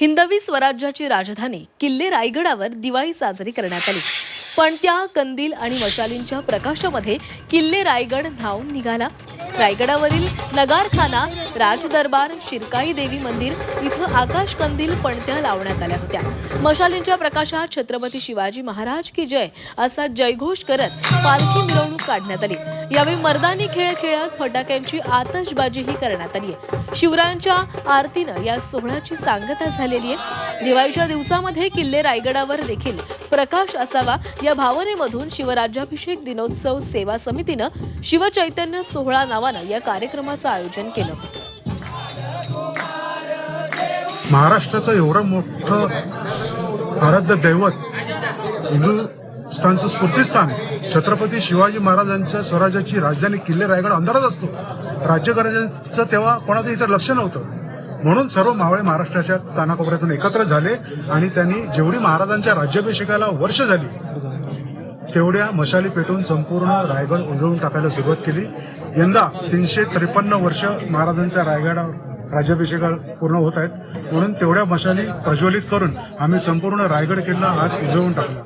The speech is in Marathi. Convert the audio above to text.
हिंदवी स्वराज्याची राजधानी किल्ले रायगडावर दिवाळी साजरी करण्यात आली. पण त्या कंदील आणि मशालींच्या प्रकाशामध्ये किल्ले रायगड धावून निघाला. रायगडावरील नगारखाना राजदरबार शिरकाई देवी मंदिर इथं आकाश कंदील पणत्या लावण्यात आल्या होत्या. मशालींच्या प्रकाशात छत्रपती शिवाजी महाराज की जय असा जयघोष करत पालखी मिरवणूक काढण्यात आली. यावेळी मर्दानी खेळ खेळत फटाक्यांची आतषबाजीही करण्यात आली आहे शिवरायांच्या आरतीनं या सोहळ्याची सांगता झालेली आहे. दिवाळीच्या दिवसामध्ये किल्ले रायगडावर देखील प्रकाश असावा या भावनेमधून शिवराज्याभिषेक दिनोत्सव सेवा समितीनं शिवचैतन्य सोहळा नावानं या कार्यक्रमाचं आयोजन केलं होतं. महाराष्ट्राचं एवढं मोठं आराध्य दैवत हिंदुस्थानचं स्फूर्तिस्थान छत्रपती शिवाजी महाराजांच्या स्वराज्याची राजधानी किल्ले रायगड अंधारात असतो. राज्यकरांचं तेव्हा कोणाचं इतर लक्ष नव्हतं. म्हणून सर्व मावळे महाराष्ट्राच्या कानाकोपऱ्यातून एकत्र झाले आणि त्यांनी जेवढी महाराजांच्या राज्याभिषेकाला वर्ष झाली तेवढ्या मशाली पेटून संपूर्ण रायगड उंजळून टाकायला सुरुवात केली. यंदा तीनशे त्रेपन्न वर्ष महाराजांच्या रायगडावर राज्याभिषेका पूर्ण होत आहेत. म्हणून तेवढ्या मशाली प्रज्वलित करून आम्ही संपूर्ण रायगड किल्ला आज उजळून टाकला.